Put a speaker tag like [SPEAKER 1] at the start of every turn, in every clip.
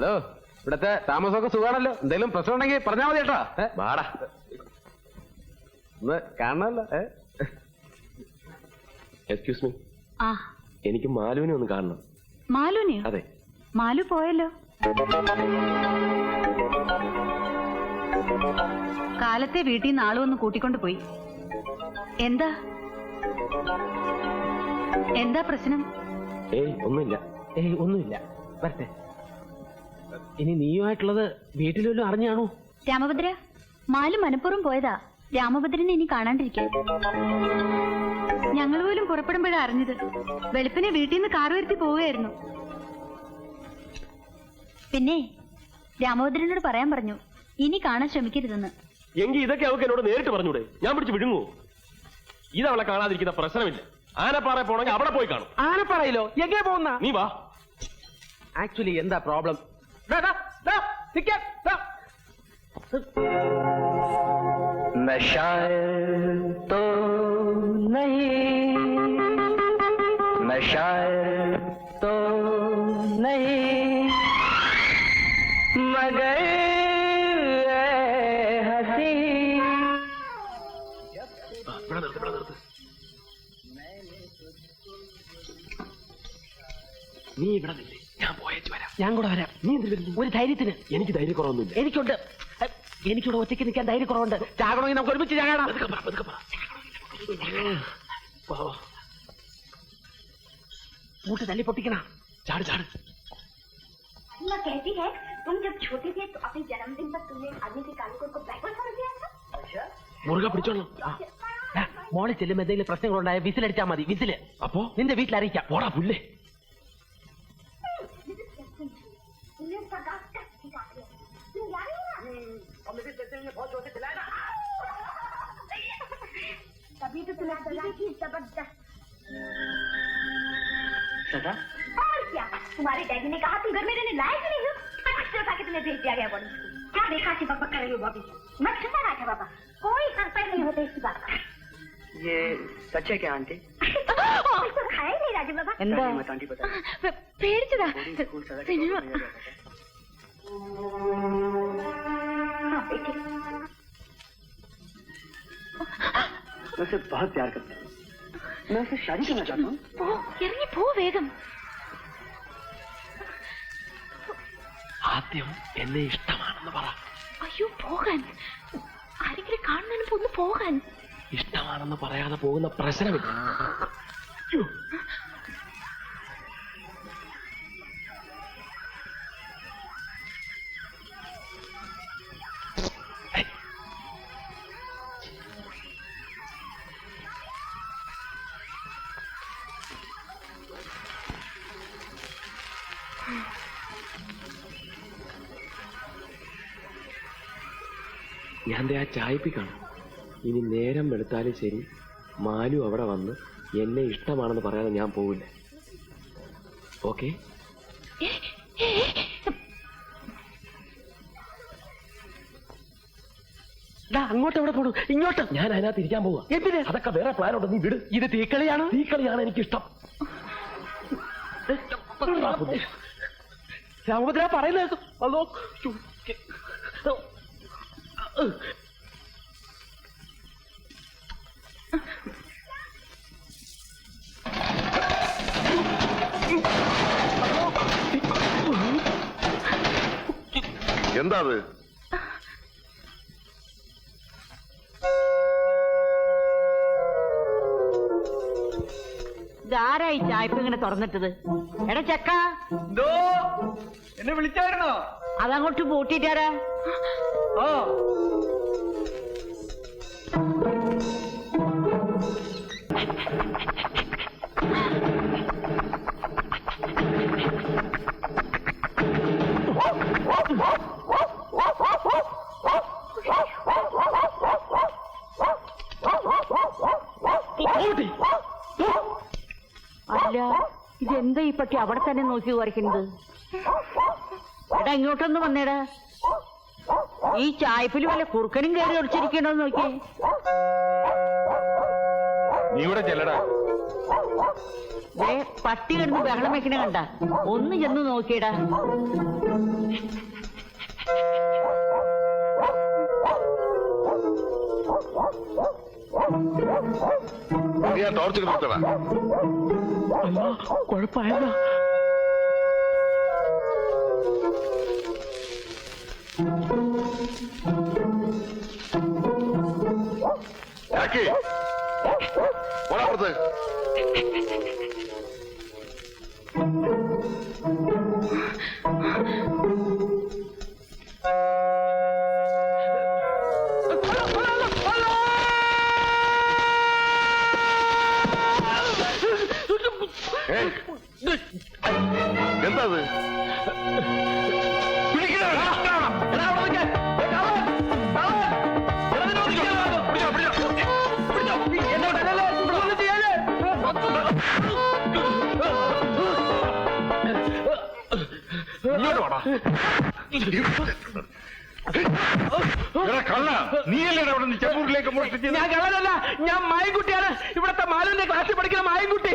[SPEAKER 1] Hello ഇവിടത്തെ താമസമൊക്കെ സുഖാണല്ലോ. എന്തെങ്കിലും പ്രശ്നം ഉണ്ടെങ്കിൽ പറഞ്ഞാൽ മതി കേട്ടോ?
[SPEAKER 2] വാടാ.
[SPEAKER 1] ഒന്ന് കാണണല്ലോ ഏ?
[SPEAKER 2] എക്സ്ക്യൂസ് മീ
[SPEAKER 3] ആ.
[SPEAKER 2] എനിക്ക് മാലുവിനെ ഒന്ന് കാണണം.
[SPEAKER 3] മാലുവിനെ?
[SPEAKER 2] അതെ.
[SPEAKER 3] മാലു പോയല്ലോ. കാലത്തെ വീട്ടിൽ നിന്ന് ഒന്ന് കൂട്ടിക്കൊണ്ട് പോയി. എന്താ? എന്താ പ്രശ്നം?
[SPEAKER 2] ഏയ് ഒന്നുമില്ല.
[SPEAKER 1] ഏയ് ഒന്നുമില്ല. വരട്ടെ. ഇനി നീയുമായിട്ടുള്ളത് വീട്ടിലും അറിഞ്ഞാണോ?
[SPEAKER 3] രാമഭദ്ര മാലു മനഃപൂർവം പോയതാ. രാമഭദ്രനെ ഇനി കാണാണ്ടിരിക്കാൻ. ഞങ്ങൾ പോലും പുറപ്പെടുമ്പോഴാ അറിഞ്ഞത്. വെളുപ്പിനെ വീട്ടിൽ നിന്ന് കാർ വരുത്തി പോവുകയായിരുന്നു. പിന്നെ രാമഭദ്രനോട് പറയാൻ പറഞ്ഞു ഇനി കാണാൻ ശ്രമിക്കരുതെന്ന്.
[SPEAKER 2] എങ്കിൽ ഇതൊക്കെ അവൾക്ക് എന്നോട് നേരിട്ട് പറഞ്ഞൂടെ? ഞാൻ പിടിച്ച് വിഴുങ്ങൂ ഇതവളെ കാണാതിരിക്കുന്ന പ്രശ്നമില്ല. ആനപ്പാറ പോണെങ്കിൽ അവിടെ പോയി കാണും.
[SPEAKER 1] ആന പറയില്ലോ എങ്ങനെ പോകുന്ന?
[SPEAKER 2] നീ വാ.
[SPEAKER 1] ആക്ച്വലി എന്താ പ്രോബ്ലം
[SPEAKER 4] नशा
[SPEAKER 2] ഞാൻ
[SPEAKER 1] കൂടെ വരാം
[SPEAKER 2] നീ എന്തിനു വരുന്നു
[SPEAKER 1] ഒരു ധൈര്യത്തിന്
[SPEAKER 2] എനിക്ക് ധൈര്യക്കുറവൊന്നുമില്ല
[SPEAKER 1] എനിക്കുണ്ട് ഏ, എനിക്കിവിടെ ഒറ്റയ്ക്ക് നിൽക്കാൻ ധൈര്യക്കുറവുണ്ട് ചാകണമെങ്കിൽ നമുക്ക് ഒരുമിച്ച് ചാകണം
[SPEAKER 2] പതുക്കെ പറ, പതുക്കെ പറ. വാ, വാ.
[SPEAKER 1] കൂട്ട് തല്ലി പൊട്ടിക്കണ
[SPEAKER 2] ചാട് ചാട്
[SPEAKER 5] मैं कहती है तुम जब छोटे थे तो अपने जन्मदिन पर तुमने आदमी के कानून को बैकवर्ड समझ लिया था
[SPEAKER 2] മുറുകെ പിടിച്ചോളാം
[SPEAKER 1] ദാ, മോളിൽ ചെല്ലുമ്പോ എന്തെങ്കിലും പ്രശ്നങ്ങളുണ്ടായ വിസിലടിച്ചാൽ മതി വിസില്
[SPEAKER 2] അപ്പോ
[SPEAKER 1] നിന്റെ വീട്ടിൽ അറിയിക്കാം
[SPEAKER 2] പോടാ പുല്ലേ
[SPEAKER 5] अभी तो तुम्हें सजा की ज़बरदस्त।
[SPEAKER 4] सजा
[SPEAKER 5] और क्या? तुम्हारे डैडी ने कहा तुम घर में रहने लायक नहीं हो। अच्छा था कि तुम्हें भेज दिया गया बॉडी क्या देखा कि पापा कर रही हो बॉबी मत सुना रहा था पापा कोई संपर्क नहीं होता इसकी बात का।
[SPEAKER 4] ये सच है क्या आंटी?
[SPEAKER 5] तो खाया नहीं राजू बाबा।
[SPEAKER 4] अंदर
[SPEAKER 3] हाँ,
[SPEAKER 4] फिर चला
[SPEAKER 3] सिनेमा।
[SPEAKER 5] हाँ बेटी।
[SPEAKER 4] मैं उसे बहुत प्यार करता हूँ मैं उससे शादी करना चाहता हूँ
[SPEAKER 3] പോ ഇറങ്ങി പോ വേഗം
[SPEAKER 2] ആദ്യം എന്നെ ഇഷ്ടമാണെന്ന് പറ
[SPEAKER 3] അയ്യോ പോകാൻ ആരെങ്കിലും കാണുന്നതിന് മുമ്പ് ഒന്ന് പോകാൻ
[SPEAKER 2] ഇഷ്ടമാണെന്ന് പറയാതെ പോകുന്ന പ്രശ്നമില്ല ചായപ്പിക്കാണ്? ഇനി നേരം വെളുത്താലും ശരി മാലു അവിടെ വന്ന് എന്നെ ഇഷ്ടമാണെന്ന് പറയാതെ ഞാൻ പോവില്ല. ഓക്കെ?
[SPEAKER 1] അങ്ങോട്ട് എവിടെ പോണു? ഇങ്ങോട്ട്.
[SPEAKER 2] ഞാൻ അതിനകത്ത് ഇരിക്കാൻ പോവാ.
[SPEAKER 1] എന്തിന്?
[SPEAKER 2] അതൊക്കെ വേറെ പ്ലാൻ ഉണ്ട് നീ വിട്.
[SPEAKER 1] ഇത് തീക്കളിയാണ്?
[SPEAKER 2] തീക്കളിയാണ് എനിക്ക് ഇഷ്ടം
[SPEAKER 1] രാമഭദ്ര പറയുന്നത് അതോ
[SPEAKER 6] എന്താ അത്
[SPEAKER 7] ഇതാരായി ചായ്പ ഇങ്ങനെ തുറന്നിട്ടത്? എടാ ചക്ക.
[SPEAKER 4] എന്നെ വിളിച്ചായിരുന്നോ?
[SPEAKER 7] അതങ്ങോട്ട് പൂട്ടിട്ടാരാ
[SPEAKER 4] ഓ.
[SPEAKER 7] അല്ല ഇതെന്താ ഈ പട്ടി അവിടെ തന്നെ നോക്കി വരയ്ക്കുന്നത്? എടാ ഇങ്ങോട്ടൊന്ന് വന്നേടാ. ഈ ചായപ്പിൽ വല്ല കുറുക്കനും കയറി ഒളിച്ചിരിക്കണോ നോക്കി
[SPEAKER 6] നീ ഇവിടെ ചെല്ലടാ.
[SPEAKER 7] പട്ടി കിടന്ന് ബഹളം വെക്കണ കണ്ട. ഒന്ന് ചെന്ന് നോക്കിയടാ.
[SPEAKER 8] ടോർച്ച് നിർത്തടാ
[SPEAKER 1] കുഴപ്പമായതാ
[SPEAKER 8] ആക്കി പോടാപ്പുറത്ത് എടാ കള്ള. നീയല്ലേ അവിടെ നിന്ന് ചെമ്പൂരിലേക്ക്
[SPEAKER 1] ഞാൻ മായൻകുട്ടിയാണ്. ഇവിടത്തെ മാലുവിന്റെ ക്ലാസ്സിൽ പഠിക്കുന്ന മായൻകുട്ടി.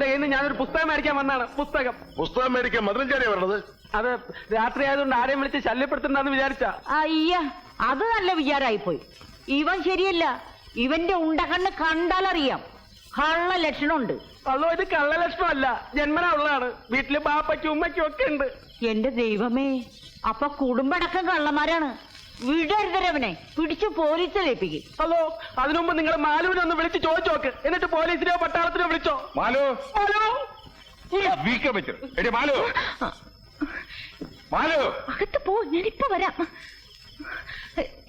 [SPEAKER 1] കയ്യിൽ നിന്ന് ഞാനൊരു പുസ്തകം മേടിക്കാൻ വന്നാണ് പുസ്തകം.
[SPEAKER 8] പുസ്തകം മേടിക്കാൻ മധുരഞ്ചാരിയാ വരണത്?
[SPEAKER 1] അത് രാത്രി ആയതുകൊണ്ട് ആരെയും വിളിച്ച് ശല്യപ്പെടുത്തണ്ടെന്ന് വിചാരിച്ച.
[SPEAKER 7] അയ്യ അത് നല്ല പോയി ഇവൻ ശരിയല്ല. ഇവന്റെ ഉണ്ടകണ്ണ് കണ്ടാലറിയാം. കള്ള ലക്ഷണമുണ്ട്
[SPEAKER 1] അല്ലോ ഇത് കള്ള ലക്ഷണമല്ല ജന്മനാ ഉള്ളതാണ്. വീട്ടിൽ ബാപ്പയ്ക്കും ഉമ്മയ്ക്കും ഒക്കെ ഉണ്ട്.
[SPEAKER 7] എന്റെ ദൈവമേ അപ്പൊ കുടുംബടക്കം കള്ളന്മാരാണ്. വിടരുതരവനെ പിടിച്ചു പോലീസിൽ ഏൽപ്പിക്കും.
[SPEAKER 1] ഹലോ അതിനു മുമ്പ് നിങ്ങൾ മാലുവിനെ ഒന്ന് വിളിച്ച് ചോദിച്ചോക്ക് എന്നിട്ട് പോലീസിനെയോ പട്ടാളത്തിനോ വിളിച്ചോ?
[SPEAKER 8] മാലു?
[SPEAKER 1] മാലു?
[SPEAKER 8] വീക്ക വെച്ചു. എടി മാലു. മാലു.
[SPEAKER 3] അകത്ത് പോ ഞാനിപ്പോ വരാം.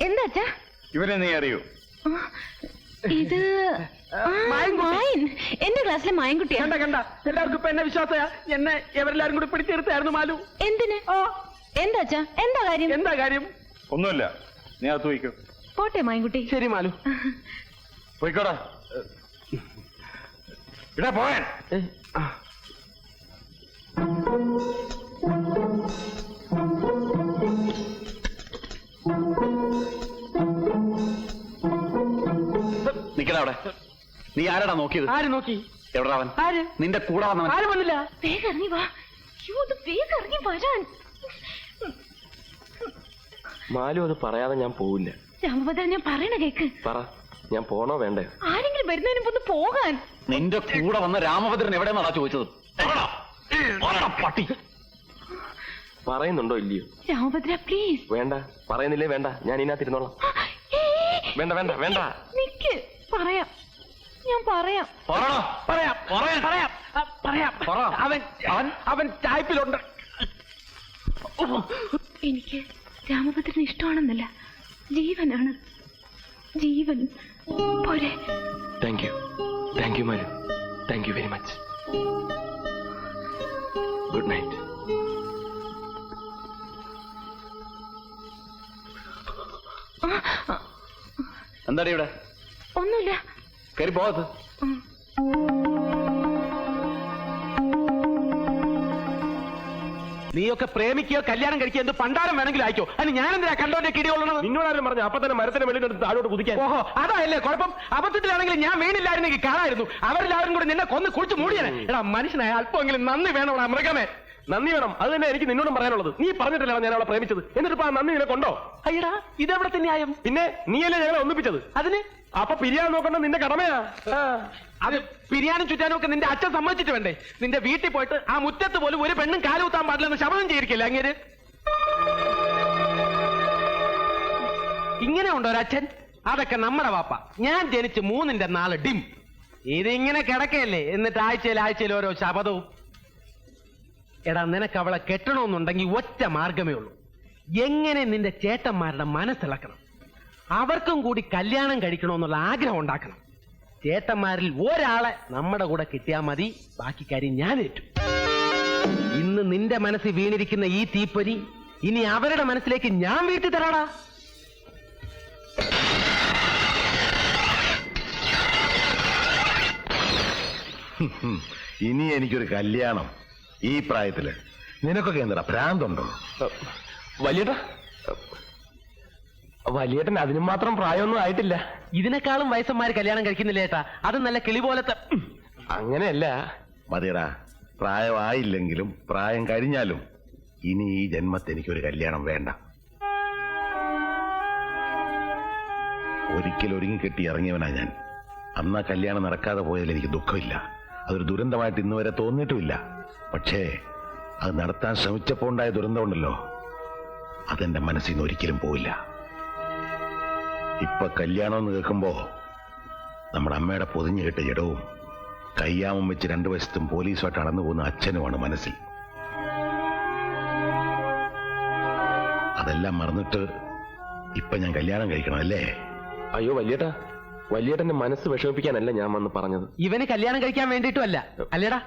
[SPEAKER 3] എന്താ അച്ഛാ?
[SPEAKER 8] ഇവനെ നീ അറിയൂ.
[SPEAKER 3] ഇത് ആ, മായൻ. എന്റെ ക്ലാസ്സിലെ മായൻകുട്ടിയാ?
[SPEAKER 1] കണ്ട കണ്ട. എല്ലാവർക്കും ഇപ്പൊ എന്നെ വിശ്വാസയാ എന്നെ എവരെല്ലാരും കൂടി പിടിച്ചെടുത്തായിരുന്നു മാലു.
[SPEAKER 3] എന്തിന്? എന്താ അച്ഛാ? എന്താ കാര്യം?
[SPEAKER 1] എന്താ കാര്യം?
[SPEAKER 8] ഒന്നുമില്ല നീ അത് വയ്ക്കൂ
[SPEAKER 3] പോട്ടെ മായൻകുട്ടി
[SPEAKER 1] ശരി മാലു.
[SPEAKER 8] പോയിക്കോടാ. ഇടാ പോയാൻ.
[SPEAKER 6] നിക്കടാ അവിടെ. നീ ആരാടാ നോക്കിയത്?
[SPEAKER 1] ആര് നോക്കി?
[SPEAKER 6] എവിടാ അവൻ?
[SPEAKER 1] ആര്?
[SPEAKER 6] നിന്റെ കൂടെ വന്നവൻ.
[SPEAKER 1] ആര് വന്നില്ല.
[SPEAKER 3] വേഗം ഇറങ്ങി വാ. അയ്യോ വേഗം ഇറങ്ങി വരാൻ.
[SPEAKER 1] മാലു അത് പറയാതെ ഞാൻ പോവില്ല.
[SPEAKER 3] രാമഭദ്രൻ ഞാൻ പറയണ കേക്ക്.
[SPEAKER 1] പറ. ഞാൻ പോണോ വേണ്ടേ?
[SPEAKER 3] ആരെങ്കിലും വരുന്നതിന് മുമ്പ് ഒന്ന് പോകാൻ.
[SPEAKER 6] നിന്റെ കൂടെ വന്ന രാമഭദ്രൻ എവിടെയെന്നാടാ ചോദിച്ചത്? എവിടാ? പോടാ, പട്ടി.
[SPEAKER 1] പറയുന്നുണ്ടോ ഇല്ലയോ?
[SPEAKER 3] രാമഭദ്ര പ്ലീസ്
[SPEAKER 1] വേണ്ട. പറയുന്നില്ലേ വേണ്ട. ഞാൻ ഇതിനകത്ത് ഇരുന്നോളാം വേണ്ട വേണ്ട വേണ്ട.
[SPEAKER 3] നിക്ക്. പറയാം. ഞാൻ പറയാം.
[SPEAKER 6] പറടാ.
[SPEAKER 1] പറയാം
[SPEAKER 6] പറയാം
[SPEAKER 1] പറയാം. ആ, പറയാം.
[SPEAKER 6] പറ.
[SPEAKER 1] അവൻ അവൻ അവൻ ചായ്പിലുണ്ട്
[SPEAKER 3] എനിക്ക് രാമഭദ്രന് ഇഷ്ടമാണെന്നല്ല ജീവനാണ്. ജീവൻ. പോരെ.
[SPEAKER 1] Thank you thank you Manu thank you very much good night
[SPEAKER 6] എന്താടി ഇവിടെ?
[SPEAKER 3] ഒന്നുമില്ല.
[SPEAKER 6] കയറി പോകത്ത്
[SPEAKER 1] നീയൊക്കെ പ്രേമിക്കുകയോ കല്യാണം കഴിക്കുക എന്ത് പണ്ടാരം വേണമെങ്കിലും അയക്കോ. അതിന് ഞാൻ എന്തിനാ കണ്ടോന്റെ കിടിയുള്ളത് നിന്നോടാരും പറഞ്ഞു അപ്പൊ തന്നെ മരത്തിന് വെളിയിലെടുത്ത് താഴോട്ട് കുതിക്കാൻ. ഓഹോ അതായല്ലേ കുഴപ്പം? അബദ്ധത്തിലാണെങ്കിൽ ഞാൻ വീണില്ലായിരുന്നെങ്കിൽ കാണായിരുന്നു. അവരെല്ലാവരും കൂടി നിന്നെ കൊന്ന് കുളിച്ച് മൂടിയാണ് എടാ മനുഷ്യനായ അല്പമെങ്കിലും നന്ദി വേണം മൃഗമേ. നന്ദി വേണം. അത് തന്നെ എനിക്ക് നിന്നോടും പറയാനുള്ളത്. നീ പറഞ്ഞിട്ടില്ല ഞാൻ അവളെ പ്രേമിച്ചത്? എന്നിട്ട് ആ നന്ദി നിനക്കുണ്ടോ? അയ്യടാ ഇതെവിടത്തെ ന്യായം പിന്നെ നീയല്ലേ ഞങ്ങളെ ഒന്നിപ്പിച്ചത്? അതിന്? അപ്പൊ പിരിയാൻ നോക്കണ്ട നിന്റെ കടമയാ. അത് പിരിയാനും ചുറ്റാനും ഒക്കെ നിന്റെ അച്ഛൻ സമ്മതിച്ചിട്ട് വേണ്ടേ? നിന്റെ വീട്ടിൽ പോയിട്ട് ആ മുറ്റത്ത് പോലും ഒരു പെണ്ണും കാലുകുത്താൻ പാടില്ലെന്ന് ശബ്ദം ചെയ്തിരിക്കില്ല അങ്ങേര്? ഇങ്ങനെ ഉണ്ടോ ഒരച്ഛൻ അതൊക്കെ നമ്മുടെ വാപ്പ. ഞാൻ ജനിച്ച് മൂന്നിന്റെ നാല് ഡിം. ഇതിങ്ങനെ കിടക്കയല്ലേ? എന്നിട്ട് ആഴ്ചയിൽ ആഴ്ചയിൽ ഓരോ ശപഥവും. എടാ നിനക്ക് അവളെ കെട്ടണമെന്നുണ്ടെങ്കിൽ ഒറ്റ മാർഗമേ ഉള്ളൂ. എങ്ങനെ നിന്റെ ചേട്ടന്മാരുടെ മനസ്സിളക്കണം? അവർക്കും കൂടി കല്യാണം കഴിക്കണമെന്നുള്ള ആഗ്രഹം ഉണ്ടാക്കണം. ചേട്ടന്മാരിൽ ഒരാളെ നമ്മുടെ കൂടെ കിട്ടിയാൽ മതി. ബാക്കി കാര്യം ഞാൻ ഏറ്റു. ഇന്ന് നിന്റെ മനസ്സിൽ വീണിരിക്കുന്ന ഈ തീപ്പൊരി ഇനി അവരുടെ മനസ്സിലേക്ക് ഞാൻ വീട്ടി തരാടാ.
[SPEAKER 8] ഇനി എനിക്കൊരു കല്യാണം ഈ പ്രായത്തിൽ. നിനക്കൊക്കെ എന്താ ഭ്രാന്തുണ്ടോ?
[SPEAKER 1] വലിയട്ടാ
[SPEAKER 2] വലിയേട്ടൻ അതിനും മാത്രം പ്രായമൊന്നും ആയിട്ടില്ല. ഇതിനേക്കാളും വയസ്സന്മാര് കല്യാണം കഴിക്കുന്നില്ല ഏട്ടാ? അത് നല്ല കിളി പോലത്തെ. അങ്ങനെയല്ല.
[SPEAKER 8] മതിയടാ. പ്രായമായില്ലെങ്കിലും പ്രായം കഴിഞ്ഞാലും ഇനി ഈ ജന്മത്തെ എനിക്കൊരു കല്യാണം വേണ്ട. ഒരിക്കൽ ഒരുങ്ങി കെട്ടി ഇറങ്ങിയവനാ ഞാൻ. അന്നാ ആ കല്യാണം നടക്കാതെ പോയതിൽ എനിക്ക് ദുഃഖമില്ല. അതൊരു ദുരന്തമായിട്ട് ഇന്ന് വരെ തോന്നിയിട്ടുമില്ല. പക്ഷേ അത് നടത്താൻ ശ്രമിച്ചപ്പോൾ ഉണ്ടായ ദുരന്തമുണ്ടല്ലോ. അതെന്റെ മനസ്സിൽ നിന്ന് ഒരിക്കലും പോയില്ല ഇപ്പൊ കല്യാണം എന്ന് കേൾക്കുമ്പോ നമ്മുടെ അമ്മയുടെ പൊതിഞ്ഞു കെട്ട ജഡവും കയ്യാമം വെച്ച് രണ്ടു വശത്തും പോലീസുമായിട്ട് അടന്നു പോകുന്ന അച്ഛനുമാണ് മനസ്സിൽ. അതെല്ലാം മറന്നിട്ട് ഇപ്പൊ ഞാൻ കല്യാണം കഴിക്കണം അല്ലേ?
[SPEAKER 2] അയ്യോ വല്യേട്ടാ. വല്യേട്ടന്റെ മനസ്സ് വിഷമിപ്പിക്കാനല്ല ഞാൻ വന്ന് പറഞ്ഞത്. ഇവന് കല്യാണം കഴിക്കാൻ വേണ്ടിയിട്ടുമല്ല അല്ലേടാ?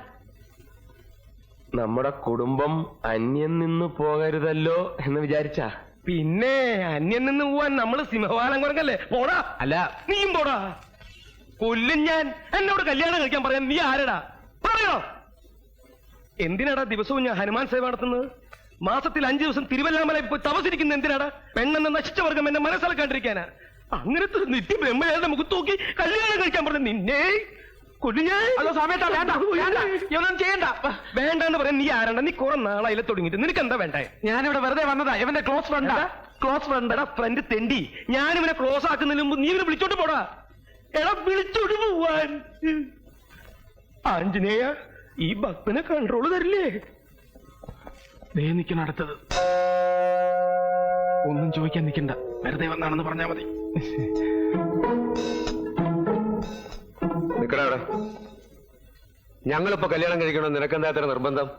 [SPEAKER 2] നമ്മുടെ കുടുംബം അന്യം നിന്ന് പോകരുതല്ലോ എന്ന് വിചാരിച്ചാ. പിന്നെ അന്യം നിന്ന് പോവാൻ നമ്മൾ സിംഹവാലം കുറങ്ങല്ലേ പോടാ. അല്ല. നീയും പോടാ. കൊല്ലും ഞാൻ. എന്നോട് കല്യാണം കഴിക്കാൻ പറയാൻ നീ ആരടാ? പറയോ? എന്തിനാടാ ദിവസവും ഞാൻ ഹനുമാൻ സേവ നടത്തുന്നത്? മാസത്തിൽ അഞ്ചു ദിവസം തിരുവല്ലാമല പോയി തപസിരിക്കുന്ന എന്തിനാടാ? പെണ്ണെന്ന നശിച്ച വർഗം എന്നെ മനസ്സിലാക്കാണ്ടിരിക്കാനാ. അങ്ങനത്തെ നിത്യ ബ്രഹ്മചാരിയുടെ മുഖത്ത് നോക്കി കല്യാണം കഴിക്കാൻ പറഞ്ഞു നിന്നെ? സമയത്താ വേണ്ട ഇവനൊന്നും ചെയ്യണ്ട. വേണ്ടെന്ന് പറയാൻ നീ ആരണ്ട നീ കുറെ നാളായില്ല തുടങ്ങിയിട്ട്. നിനക്ക് എന്താ വേണ്ടേ? ഞാനിവിടെ വെറുതെ വന്നതാ ഇവന്റെ ക്ലോസ് ഫ്രണ്ടാ ക്ലോസ് ഫ്രണ്ട് എടാ ഫ്രണ്ട് തെണ്ടി. ഞാൻ ഇവനെ ക്ലോസ് ആക്കുന്നതിന് മുമ്പ് നീ ഇവനെ വിളിച്ചോട്ട് പോടാ. എടാ വിളിച്ചോട്ട് പോവാൻ. ആഞ്ജനേയ ഈ ഭക്തനെ കൺട്രോൾ തരില്ലേ? ദേ നിൽക്കണം അടുത്തത്. ഒന്നും ചോദിക്കാൻ നിൽക്കണ്ട വെറുതെ വന്നാണെന്ന് പറഞ്ഞാ മതി.
[SPEAKER 9] അവിടെ. ഞങ്ങളിപ്പോ കല്യാണം കഴിക്കണം? നിനക്കെന്താ അത്ര നിർബന്ധം?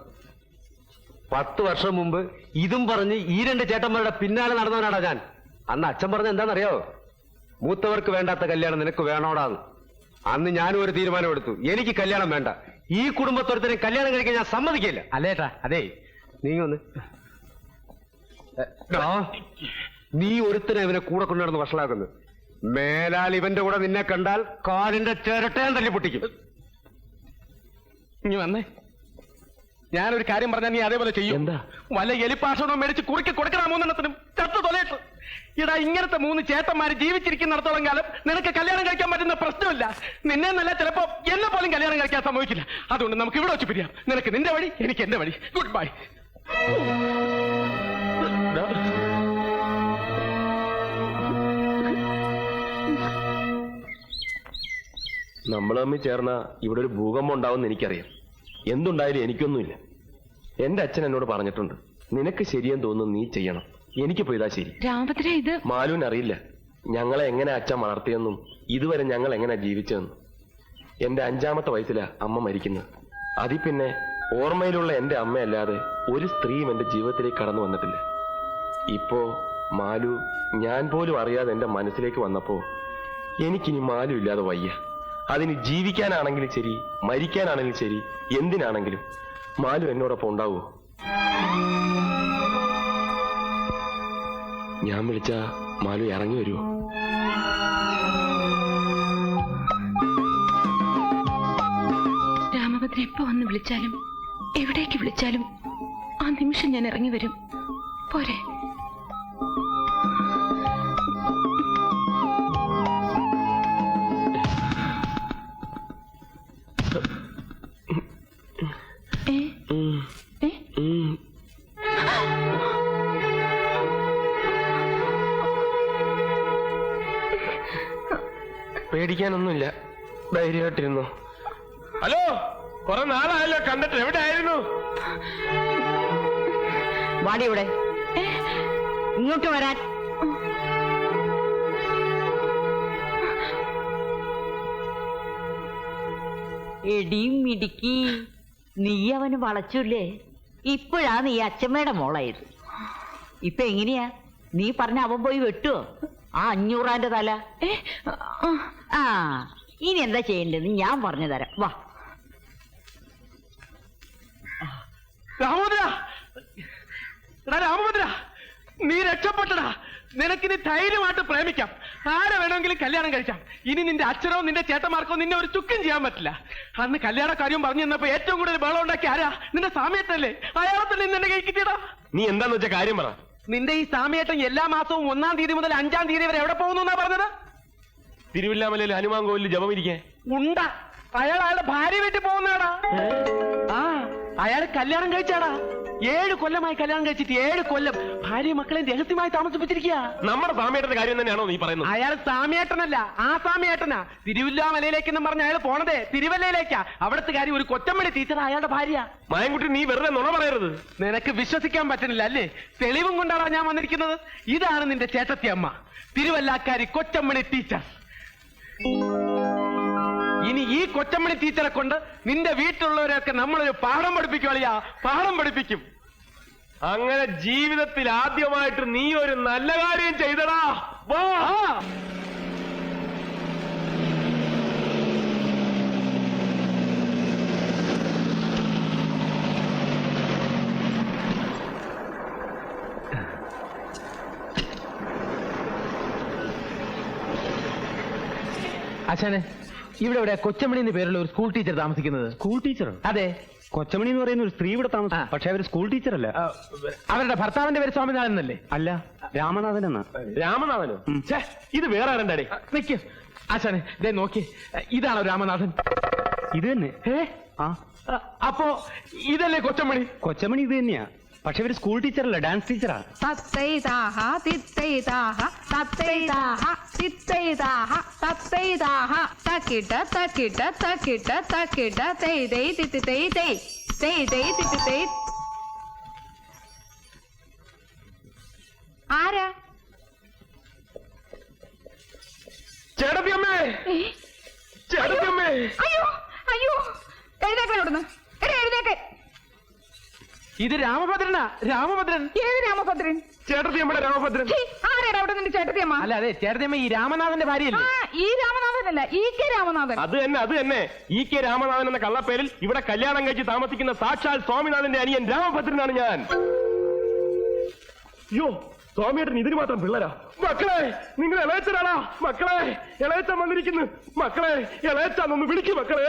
[SPEAKER 9] പത്ത് വർഷം മുമ്പ് ഇതും പറഞ്ഞ് ഈ രണ്ട് ചേട്ടന്മാരുടെ പിന്നാലെ നടന്നവനാടാ ഞാൻ. അന്ന് അച്ഛൻ പറഞ്ഞ എന്താണെന്നറിയോ? മൂത്തവർക്ക് വേണ്ടാത്ത കല്യാണം നിനക്ക് വേണോടാന്ന്. അന്ന് ഞാനും ഒരു തീരുമാനം എടുത്തു. എനിക്ക് കല്യാണം വേണ്ട. ഈ കുടുംബത്തൊരുത്തരെ കല്യാണം കഴിക്കാൻ ഞാൻ സമ്മതിക്കില്ല.
[SPEAKER 2] അല്ലേട്ടാ അതെ.
[SPEAKER 9] നീ ഒന്ന്. നീ ഒരുത്തനെ ഇവനെ കൂടെ കൊണ്ടുനടന്ന് വഷളാക്കുന്നു. മേലാൽ ഇവന്റെ കൂടെ നിന്നെ കണ്ടാൽ കാലിന്റെ ചിരട്ടയാൻ തല്ലി പൊട്ടിക്കും.
[SPEAKER 2] ഇനി വന്നേ. ഞാനൊരു കാര്യം പറഞ്ഞാൽ നീ അതേപോലെ ചെയ്യും.
[SPEAKER 9] എന്താ?
[SPEAKER 2] വല്ല എലിപ്പാഷണം മേടിച്ച് കുറുക്കി കൊടുക്കണ മൂന്നെണ്ണത്തിനും ചത്തു തൊലയിട്ട്. ഇടാ ഇങ്ങനത്തെ മൂന്ന് ചേട്ടന്മാര് ജീവിച്ചിരിക്കുന്നിടത്തോളം കാലം നിനക്ക് കല്യാണം കഴിക്കാൻ പറ്റുന്ന പ്രശ്നമില്ല. നിന്നെ നല്ല ചിലപ്പോ എന്നെ പോലും കല്യാണം കഴിക്കാൻ സംഭവിക്കില്ല അതുകൊണ്ട് നമുക്ക് ഇവിടെ വെച്ച് പിരിയാം. നിനക്ക് നിന്റെ വഴി എനിക്ക് എന്റെ വഴി. ഗുഡ് ബൈ നമ്മൾ തമ്മിൽ ചേർന്ന ഇവിടെ ഒരു ഭൂകമ്പം ഉണ്ടാവും എനിക്കറിയാം. എന്തുണ്ടായാലും എനിക്കൊന്നുമില്ല. എന്റെ അച്ഛൻ എന്നോട് പറഞ്ഞിട്ടുണ്ട് നിനക്ക് ശരിയെന്ന് തോന്നുന്നു നീ ചെയ്യണം. എനിക്ക് പോയതാ ശരി.
[SPEAKER 3] രാമഭദ്ര ഇത്
[SPEAKER 2] മാലുവിന് അറിയില്ല. ഞങ്ങളെ എങ്ങനെ അച്ഛൻ വളർത്തിയെന്നും ഇതുവരെ ഞങ്ങൾ എങ്ങനെ ജീവിച്ചതെന്നും എന്റെ അഞ്ചാമത്തെ വയസ്സിലാ അമ്മ മരിക്കുന്നത്. അതിൽ പിന്നെ ഓർമ്മയിലുള്ള എന്റെ അമ്മയല്ലാതെ ഒരു സ്ത്രീയും എന്റെ ജീവിതത്തിലേക്ക് കടന്നു വന്നിട്ടില്ല. ഇപ്പോ മാലു ഞാൻ പോലും അറിയാതെ എന്റെ മനസ്സിലേക്ക് വന്നപ്പോ എനിക്കിനി മാലു ഇല്ലാതെ വയ്യ. അതിന് ജീവിക്കാനാണെങ്കിലും ശരി മരിക്കാനാണെങ്കിലും ശരി എന്തിനാണെങ്കിലും. മാലു എന്നോടൊപ്പം ഉണ്ടാവുമോ ഞാൻ വിളിച്ച മാലു ഇറങ്ങി വരുമോ
[SPEAKER 3] രാമഭദ്ര എപ്പോ വന്ന് വിളിച്ചാലും എവിടേക്ക് വിളിച്ചാലും ആ നിമിഷം ഞാൻ ഇറങ്ങി വരും. പോരെ.
[SPEAKER 2] നാളായല്ലോ കണ്ടിട്ട് എവിടെ ആയിരുന്നു
[SPEAKER 7] വാടി ഇവിടെ. ഇങ്ങോട്ട് വരാൻ. എടിയും മിടുക്കി. നീ അവന് വളച്ചില്ലേ? ഇപ്പോഴാ നീ അച്ഛമ്മയുടെ മോളായത്. ഇപ്പൊ എങ്ങനെയാ? നീ പറഞ്ഞ അവൻ പോയി വെട്ടുവോ? ആ അഞ്ഞൂറാന്റെ തല.
[SPEAKER 3] ആ,
[SPEAKER 7] ആ ഇനി എന്താ ചെയ്യണ്ടെന്ന് ഞാൻ പറഞ്ഞു തരാം വാ.
[SPEAKER 2] രാമഭദ്ര! എടാ രാമഭദ്ര! നീ രക്ഷപ്പെട്ടടാ. നിനക്കിനി ധൈര്യമായിട്ട് പ്രേമിക്കാം. ആരെ വേണമെങ്കിലും കല്യാണം കഴിക്കാം. ഇനി നിന്റെ അച്ഛനോ നിന്റെ ചേട്ടന്മാർക്കോ നിന്നെ ഒരു ചുക്കും ചെയ്യാൻ പറ്റില്ല. അന്ന് കല്യാണ കാര്യം പറഞ്ഞു തന്നപ്പോ ഏറ്റവും കൂടുതൽ ബഹളം ഉണ്ടാക്കി ആരാ? നിന്റെ സാമ്യത്തല്ലേ അയാളെ തന്നെ നിന്നെ കൈ കിട്ടിയടാ. നീ എന്താന്ന് വെച്ച കാര്യം പറ.
[SPEAKER 1] നിന്റെ ഈ സാമ്യേട്ടൻ എല്ലാ മാസവും ഒന്നാം തീയതി മുതൽ അഞ്ചാം തീയതി വരെ എവിടെ പോകുന്നു എന്നാ പറഞ്ഞത്?
[SPEAKER 2] തിരുവില്ലാമലയിൽ ഹനുമാൻ കോവിലിൽ ജപമിരിക്കാൻ
[SPEAKER 1] ഉണ്ട അയാൾ അയാളുടെ ഭാര്യ വീട്ടിൽ പോകുന്നാടാ ആ അയാൾ കല്യാണം കഴിച്ചാടാ. ഏഴ് കൊല്ലമായി കല്യാണം കഴിച്ചിട്ട് ഏഴ് കൊല്ലം ഭാര്യ മക്കളെ രഹസ്യമായി താമസിപ്പിച്ചിരിക്കുക
[SPEAKER 2] നമ്മുടെ സാമിയേട്ടന്റെ കാര്യം തന്നെയാണോ നീ പറയുന്നത്?
[SPEAKER 1] അയാൾ സാമിയേട്ടനല്ല ആ സാമിയേട്ടനാ തിരുവല്ലാമലയിലേക്കെന്നും പറഞ്ഞ അയാൾ പോണതേ തിരുവല്ലയിലേക്കാ. അവിടുത്തെ കാര്യം ഒരു കൊച്ചമ്മടി ടീച്ചർ അയാളുടെ ഭാര്യ.
[SPEAKER 2] മായൻകുട്ടി നീ വെറുതെ നുണ പറയരുത്.
[SPEAKER 1] നിനക്ക് വിശ്വസിക്കാൻ പറ്റുന്നില്ല അല്ലേ? തെളിവും കൊണ്ടാണ് ഞാൻ വന്നിരിക്കുന്നത്? ഇതാണ് നിന്റെ ചേട്ടത്തി അമ്മ തിരുവല്ലാക്കാരി കൊച്ചമ്മണി ടീച്ചർ. ഇനി ഈ കൊച്ചമ്മണി ടീച്ചറെ കൊണ്ട് നിന്റെ വീട്ടിലുള്ളവരെയൊക്കെ നമ്മളൊരു പാഠം പഠിപ്പിക്കും അളിയാ. പാഠം പഠിപ്പിക്കും.
[SPEAKER 2] അങ്ങനെ ജീവിതത്തിൽ ആദ്യമായിട്ട് നീ ഒരു നല്ല കാര്യം ചെയ്തടാ. വാ.
[SPEAKER 1] അച്ഛനെ ഇവിടെ ഇവിടെ കൊച്ചമണി എന്ന് പേരുള്ള ഒരു സ്കൂൾ ടീച്ചർ താമസിക്കുന്നത്.
[SPEAKER 2] സ്കൂൾ ടീച്ചർ
[SPEAKER 1] അതെ.
[SPEAKER 2] കൊച്ചമണി എന്ന് പറയുന്ന ഒരു സ്ത്രീ ഇവിടെ
[SPEAKER 1] ആ.
[SPEAKER 2] താമസം പക്ഷെ അവർ സ്കൂൾ ടീച്ചർ അല്ല.
[SPEAKER 1] ആ, അവരുടെ ഭർത്താവിന്റെ പേര് സ്വാമിനാഥൻ എന്നല്ലേ?
[SPEAKER 2] അല്ല രാമനാഥൻ എന്നാ. രാമനാഥനോ? ഛേ, ഇത് വേറെ ആരണ്ടാടേ
[SPEAKER 1] നിക്ക്. ആശാനെ ദേ നോക്കി. ഇതാണോ രാമനാഥൻ?
[SPEAKER 2] ഇത് തന്നെ.
[SPEAKER 1] ഏ?
[SPEAKER 2] ആ,
[SPEAKER 1] അപ്പോ ഇതല്ലേ കൊച്ചമണി?
[SPEAKER 2] കൊച്ചമണി ഇത് തന്നെയാ. പക്ഷെ ഇവർ സ്കൂൾ ടീച്ചറല്ല ഡാൻസ് ടീച്ചറാ
[SPEAKER 10] തത്തൈതാഹ തിത്തൈതാഹ തത്തൈതാഹ തിത്തൈതാഹ തത്തൈതാഹ തക്കിട്ട തക്കിട്ട തക്കിട്ട തക്കിട്ട തിത്തി തിത്തി ആരാ?
[SPEAKER 2] ചേട്ടത്തിയമ്മേ ചേട്ടത്തിയമ്മേ
[SPEAKER 10] അയ്യോ അയ്യോ. എടാ എഴുന്നേക്ക്
[SPEAKER 1] ഇത് രാമഭദ്രനാ. രാമഭദ്രൻ.
[SPEAKER 10] ഏത് രാമഭദ്രൻ?
[SPEAKER 2] ചേട്ടത്തിയമ്മയുടെ രാമഭദ്രൻ.
[SPEAKER 10] ഛീ, ആരാടാ അവിടെ നിന്റെ ചേട്ടത്തിയമ്മ?
[SPEAKER 1] അല്ല അതെ ചേട്ടത്തിയമ്മ ഈ രാമനാഥന്റെ
[SPEAKER 10] ആ
[SPEAKER 1] ഭാര്യയല്ലേ
[SPEAKER 10] ഈ രാമനാഥനല്ല ഈ കെ രാമനാഥൻ.
[SPEAKER 2] അത് തന്നെ അത് തന്നെ. ഇ കെ രാമനാഥൻ എന്ന കള്ളപ്പേരിൽ ഇവിടെ കല്യാണം കഴിച്ച് താമസിക്കുന്ന സാക്ഷാൽ സ്വാമിനാഥന്റെ അനിയൻ രാമഭദ്രനാണ് ഞാൻ. അയ്യോ സ്വാമിയേട്ടൻ ഇതിന് മാത്രം പിള്ളരാ. മക്കളെ നിങ്ങൾ ഇളയച്ചനാണാ മക്കളെ ഇളയച്ചൻ വന്നിരിക്കുന്നു. മക്കളെ ഇളയച്ചാന്നൊന്ന് വിളിക്കും മക്കളെ.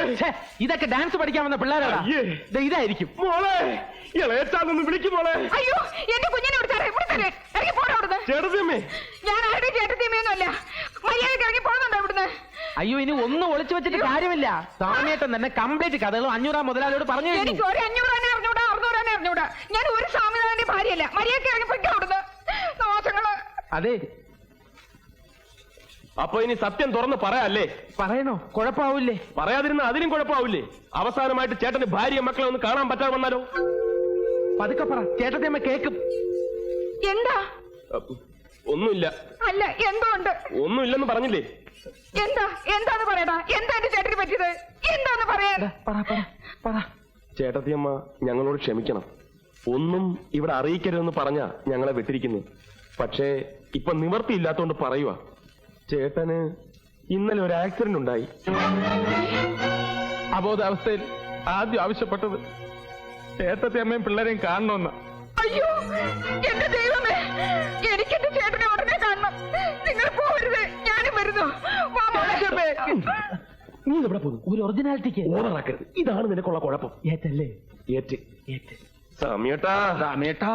[SPEAKER 1] ഇതൊക്കെ ഡാൻസ് പഠിക്കാൻ വന്ന പിള്ളേരാ
[SPEAKER 2] അയ്യേ.
[SPEAKER 1] ഇതായിരിക്കും.
[SPEAKER 2] മോളെ ഇളയച്ചാന്നൊന്ന് വിളിക്കും മോളെ.
[SPEAKER 10] അയ്യോ എന്റെ കുഞ്ഞിനെ വിളിച്ചാറേ വിളിച്ചാറേ ഇറങ്ങി പോടാ അവിടുന്ന്.
[SPEAKER 2] ചേട്ടത്തിയമ്മേ.
[SPEAKER 10] ഞാൻ ആരുടെ ചേട്ടത്തിയമ്മയൊന്നുമല്ല. മര്യാദയ്ക്ക് ഇറങ്ങി പോകുന്നുണ്ടോ ഇവിടുന്ന്
[SPEAKER 1] അയ്യോ ഇനി ഒന്നും ഒളിച്ചു വെച്ചിട്ട് കാര്യമില്ല. സ്വാമിയേട്ടൻ തന്നെ കംപ്ലീറ്റ് കഥകളും അഞ്ഞൂറാം മുതലാളിയോട് പറഞ്ഞു കഴിഞ്ഞു.
[SPEAKER 10] എനിക്ക് ഒരു തന്നെ അറിഞ്ഞൂടാ അറുന്നൂറാനെ അറിഞ്ഞൂടാ. ഞാൻ ഒരു സ്വാമിനാഥന്റെ ഭാര്യയല്ല. മര്യാദയ്ക്ക് ഇറങ്ങി പൊയ്ക്കോ അവിടുന്ന്.
[SPEAKER 1] അതെ.
[SPEAKER 2] അപ്പൊ ഇനി സത്യം തുറന്ന് പറയാല്ലേ?
[SPEAKER 1] പറയണോ? കുഴപ്പാവൂലേ
[SPEAKER 2] പറയാതിരുന്ന അതിനും കുഴപ്പമാവില്ലേ? അവസാനമായിട്ട് ചേട്ടന് ഭാര്യയും മക്കളെ ഒന്ന് കാണാൻ പറ്റാതെ വന്നാലോ?
[SPEAKER 1] പതുക്കെ പറ. ചേട്ടത്തെ കേക്കും.
[SPEAKER 10] എന്താ?
[SPEAKER 2] അപ്പ് ഒന്നുമില്ല.
[SPEAKER 10] അല്ല എന്തോ ഉണ്ട്.
[SPEAKER 2] ഒന്നുമില്ലെന്ന് പറഞ്ഞില്ലേ?
[SPEAKER 10] എന്താ? എന്താന്ന് പറയടാ? എന്താ എന്റെ ചേട്ടന് പറ്റിയത്? എന്താന്ന് പറയാ
[SPEAKER 1] പറ പറ പറ.
[SPEAKER 2] ചേട്ടത്തിയമ്മ ഞങ്ങളോട് ക്ഷമിക്കണം. ഒന്നും ഇവിടെ അറിയിക്കരുതെന്ന് പറഞ്ഞ ഞങ്ങളെ വിട്ടിരിക്കുന്നു. പക്ഷേ ഇപ്പൊ നിവർത്തിയില്ലാത്തോണ്ട് പറയുക ചേട്ടന് ഇന്നലെ ഒരു ആക്സിഡന്റ് ഉണ്ടായി.
[SPEAKER 1] അബോധാവസ്ഥയിൽ ആദ്യം ആവശ്യപ്പെട്ടത് ചേട്ടത്തെ അമ്മയും പിള്ളേരെയും കാണണമെന്ന്.
[SPEAKER 10] അയ്യോ എന്റെ ദൈവമേ എനിക്ക് എന്റെ ചേട്ടനെ ഉടനെ കാണണം. നിങ്ങൾ പോകരുത് ഞാനും വരുന്നു. വാ മോളെ.
[SPEAKER 2] നീ ഇവിടെ പോകും
[SPEAKER 1] ഒരു ഒറിജിനാലിറ്റിക്ക്
[SPEAKER 2] ഓണറാക്കരുത് ഇതാണ് നിനക്കുള്ള കുഴപ്പം.
[SPEAKER 1] ഏറ്റല്ലേ?
[SPEAKER 2] ഏറ്റ്. ഏറ്റ്. സമയട്ടാ.
[SPEAKER 1] രാമേട്ടാ